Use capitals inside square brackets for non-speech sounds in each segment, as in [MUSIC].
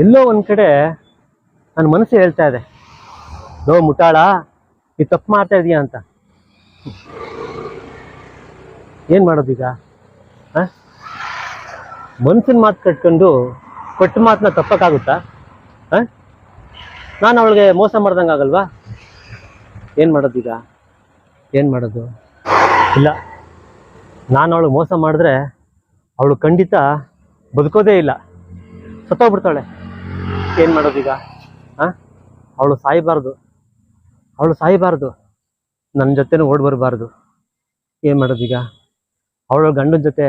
ಎಲ್ಲೋ ಒಂದು ಕಡೆ ನನ್ನ ಮನಸ್ಸು ಹೇಳ್ತಾ ಇದೆ. ನೋ ಮುಟಾಳ, ನೀ ತಪ್ಪು ಮಾಡ್ತಾ ಇದೀಯ ಅಂತ. ಏನ್ ಮಾಡೋದೀಗ ಹಾಂ ಮನ್ಸಿನ ಮಾತು ಕಟ್ಕೊಂಡು ಕೊಟ್ಟ ಮಾತನ್ನ ತಪ್ಪಕ್ಕಾಗುತ್ತಾ? ಹಾಂ ನಾನು ಅವಳಿಗೆ ಮೋಸ ಮಾಡ್ದಂಗೆ ಆಗಲ್ವಾ? ಏನು ಮಾಡೋದೀಗ ಏನು ಮಾಡೋದು? ಇಲ್ಲ. ನಾನು ಅವಳಿಗೆ ಮೋಸ ಮಾಡಿದ್ರೆ ಅವಳು ಖಂಡಿತ ಬದುಕೋದೇ ಇಲ್ಲ. ಸತ್ತೋಗ್ಬಿಡ್ತಾಳೆ. ಏನು ಮಾಡೋದೀಗ ಆ ಅವಳು ಸಾಯಬಾರ್ದು. ಅವಳು ಸಾಯಬಾರ್ದು. ನನ್ನ ಜೊತೆನೂ ಓಡ್ ಬರಬಾರ್ದು. ಏನು ಮಾಡೋದೀಗ ಅವಳ ಗಂಡನ ಜೊತೆ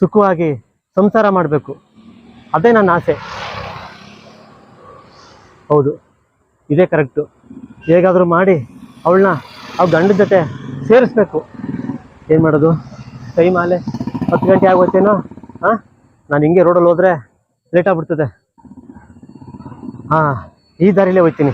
ಸುಖವಾಗಿ ಸಂಸಾರ ಮಾಡಬೇಕು. ಅದೇ ನನ್ನ ಆಸೆ. ಹೌದು, ಇದೇ ಕರೆಕ್ಟು. ಹೇಗಾದರೂ ಮಾಡಿ ಅವಳನ್ನ ಅವ್ಳ ಗಂಡನ ಜೊತೆ ಸೇರಿಸ್ಬೇಕು. ಏನು ಮಾಡೋದು? ಟೈಮ್ ಆಲೆ ಹತ್ತು ಗಂಟೆ ಆಗೋತ್ತೇನೋ ಹಾಂ? ನಾನು ಹಿಂಗೆ ರೋಡಲ್ಲಿ ಹೋದರೆ ಲೇಟ್ ಆಗ್ಬಿಡ್ತದೆ. ಹಾಂ ಈ ದಾರಿಲೇ ಹೋಗ್ತೀನಿ.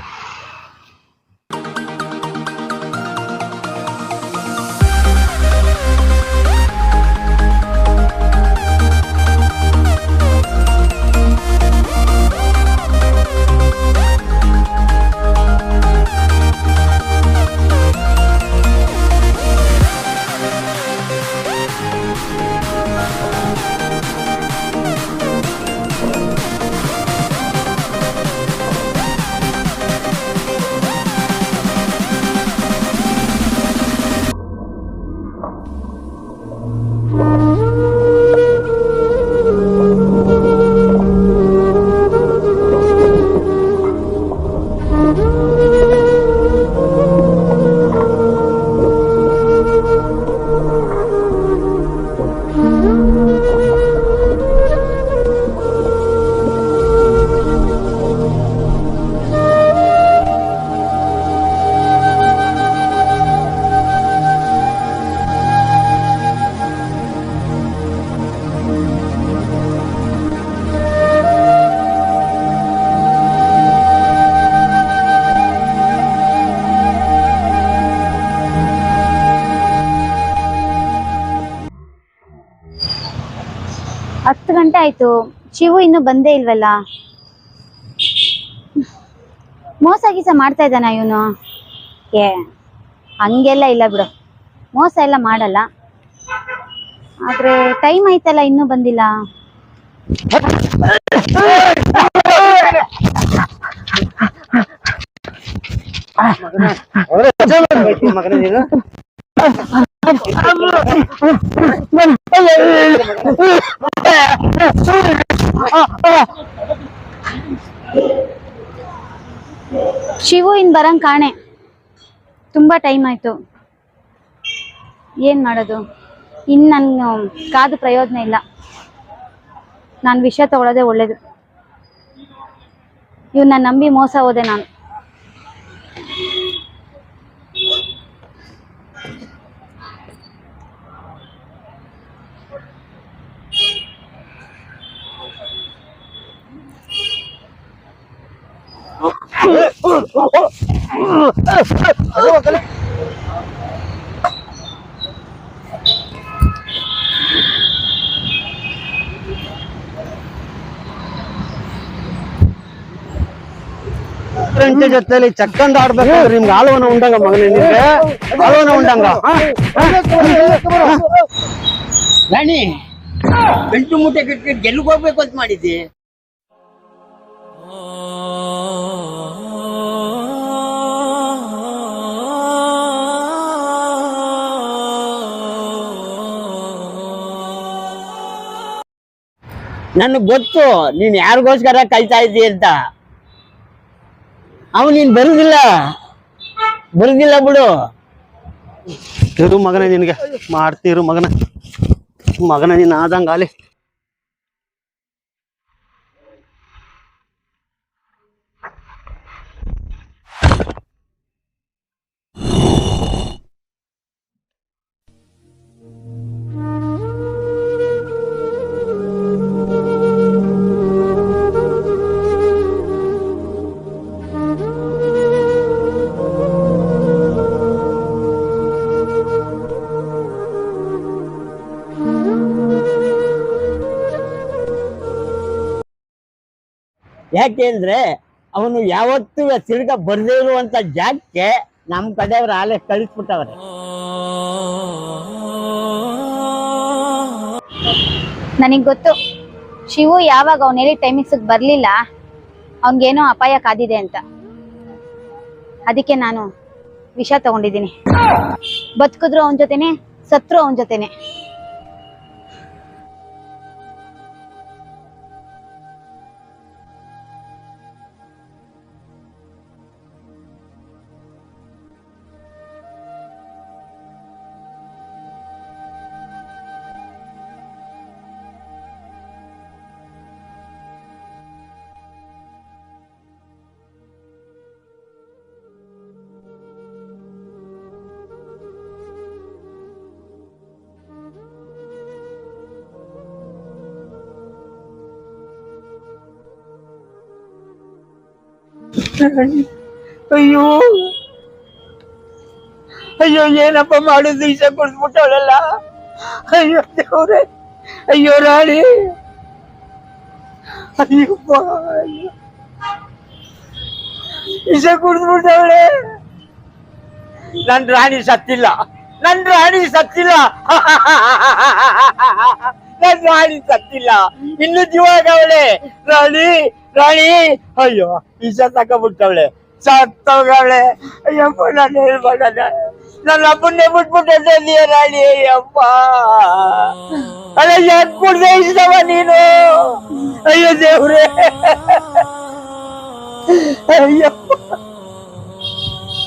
ಗಂಟೆ ಆಯ್ತು ಶಿವು ಇನ್ನು ಬಂದೇ ಇಲ್ವಲ್ಲ ಮೋಸ ಗೀಸ ಮಾಡ್ತಾ ಇದ್ದಾನ ಇವನು ಏ ಹಂಗೆಲ್ಲ ಇಲ್ಲ ಬಿಡು ಮೋಸ ಎಲ್ಲ ಮಾಡಲ್ಲ ಆದ್ರೆ ಟೈಮ್ ಆಯ್ತಲ್ಲ ಇನ್ನೂ ಬಂದಿಲ್ಲ ಶಿವು ಇನ್ ಬರಂಗ್ ಕಾಣೆ. ತುಂಬಾ ಟೈಮ್ ಆಯ್ತು. ಏನ್ ಮಾಡೋದು? ಇನ್ ನನ್ ಕಾದು ಪ್ರಯೋಜನ ಇಲ್ಲ. ನಾನು ವಿಷಯ ತಗೊಳ್ಳೋದೇ ಒಳ್ಳೇದು. ಇವ್ನ ನಂಬಿ ಮೋಸ ಹೋದೆ ನಾನು. ಫ್ರೆಂಡ್ ಜೊತೆಲಿ ಚಕ್ಕಂದ ಆಡ್ಬೇಕಾದ್ರೆ ನಿಮ್ಗೆ ಆಳುವನ ಉಂಡಂಗ ಮಗನೇ ನಿಮ್ಗೆ? ಆಳುವನ ಉಂಡಂಗ? ರಾಣಿ ಗಂಟು ಮೂಟೆ ಕಟ್ಟಿ ಹೋಗ್ಬೇಕು ಅಂತ ಮಾಡಿದ್ದೆ. ನನಗ್ ಗೊತ್ತು, ನೀನ್ ಯಾರಿಗೋಸ್ಕರ ಕಾಯ್ತಾ ಇದ್ದೀ ಅಂತ. ಅವ್ ನೀನ್ ಬರುದಿಲ್ಲ. ಬರುದಿಲ್ಲ ಬಿಡು. ಇರು ಮಗನ ನಿನಗೆ. ಮಾಡ್ತೀರು ಮಗನ. ಮಗನ ನೀನು ಆದಂಗ ಯಾಕೆ ಅಂದ್ರೆ ಅವನು ಯಾವತ್ತೂ ತಿರ್ಗ ಬರ್ದೇ ಇರುವಂತ ಜಾಗಕ್ಕೆ ನಮ್ ಕಡೆಯವ್ರ ಆಲೆ ಕಳಿಸ್ಬಿಟ್ಟವ್ರೆ. ನನಗೆ ಗೊತ್ತು. ಶಿವು ಯಾವಾಗ ಅವ್ನು ಹೇಳಿ ಟೈಮಿಂಗ್ಸಿಗೆ ಬರಲಿಲ್ಲ, ಅವನಿಗೇನೋ ಅಪಾಯ ಕಾದಿದೆ ಅಂತ. ಅದಕ್ಕೆ ನಾನು ವಿಷ ತಗೊಂಡಿದ್ದೀನಿ. ಬದುಕಿದ್ರು ಅವನ ಜೊತೆನೆ, ಸತ್ರು ಅವನ ಜೊತೆನೆ. [LAUGHS] ಅಯ್ಯೋ. ಅಯ್ಯೋ, ಏನಪ್ಪ ಮಾಡುದು ಇಸ ಕುಡಿಸ್ಬಿಟ್ಟವಳಲ್ಲ ಅಯ್ಯೋ, ದೇವ್ರೆ. ಅಯ್ಯೋ, ರಾಣಿ. ಅಯ್ಯಪ್ಪ, ಅಯ್ಯೋ. ಇಸ ಕುಡಿದ್ಬಿಟ್ಟವಳೆ ನನ್ ರಾಣಿ ಸತ್ತಿಲ್ಲ. ನನ್ ರಾಣಿ ಸತ್ತಿಲ್ಲ. [LAUGHS] ನನ್ ರಾಣಿ ಸತ್ತಿಲ್ಲ ಇನ್ನು ಜೀವಾಗವಳೆ ರಾಣಿ ರಾಣಿ. ಅಯ್ಯೋ ಇಸ ತಕೊಂಡ್ಬಿಟ್ಟವಳೆ ಸತ್ತೋಗವಳೆ. ಅಯ್ಯಪ್ಪ, ನಾನು ಹೇಳ್ಬೇಡ ನನ್ನ ಅಪ್ಪನ್ನೇ ಬಿಟ್ಬಿಟ್ಟಿದ್ದೀಯ ರಾಣಿ, ಅಯ್ಯಪ್ಪ. ಅಲ್ಲ, ಯಾಕೆ ಕುಡ್ದೆ ಇಷ್ಟವ ನೀನು? ಅಯ್ಯೋ ದೇವ್ರೆ. ಅಯ್ಯಪ್ಪ.